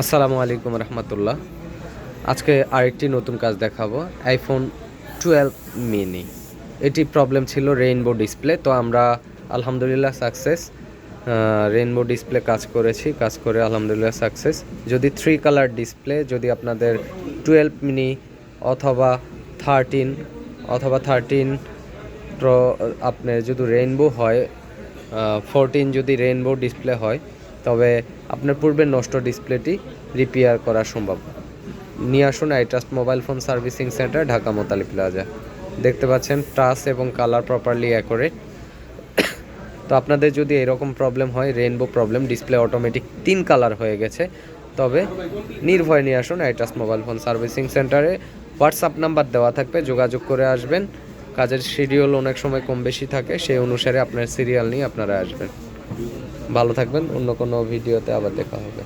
আসসালামু আলাইকুম রহমতুল্লাহ। আজকে আরেকটি নতুন কাজ দেখাবো আইফোন টুয়েলভ মিনি এটি প্রবলেম ছিল রেইনবো ডিসপ্লে তো আমরা আলহামদুলিল্লাহ সাকসেস রেইনবো ডিসপ্লে কাজ করেছি, কাজ করে আলহামদুলিল্লাহ সাকসেস যদি থ্রি কালার ডিসপ্লে যদি আপনাদের টুয়েলভ মিনি অথবা থার্টিন অথবা থার্টিন প্রো আপনার যদি রেইনবো হয় ফোরটিন যদি রেইনবো ডিসপ্লে হয় তবে আপনার পূর্বে নষ্ট ডিসপ্লেটি রিপেয়ার করা সম্ভব। নিয়ে আসুন I Trust mobile phone servicing centre Dhaka Motali Plaza দেখতে পাচ্ছেন টাচ এবং কালার প্রপারলি অ্যাকোরেট তো আপনাদের যদি এরকম প্রবলেম হয় রেইনবো প্রবলেম ডিসপ্লে অটোমেটিক তিন কালার হয়ে গেছে। তবে নির্ভয় নিয়ে আসুন I Trust mobile phone servicing সেন্টারে হোয়াটসঅ্যাপ নাম্বার দেওয়া থাকবে, যোগাযোগ করে আসবেন। কাজের শিডিউল অনেক সময় কম বেশি থাকে, সেই অনুসারে আপনার সিরিয়াল নিয়ে আপনারা আসবেন। ভালো থাকবেন অন্য কোনো ভিডিওতে আবার দেখা হবে।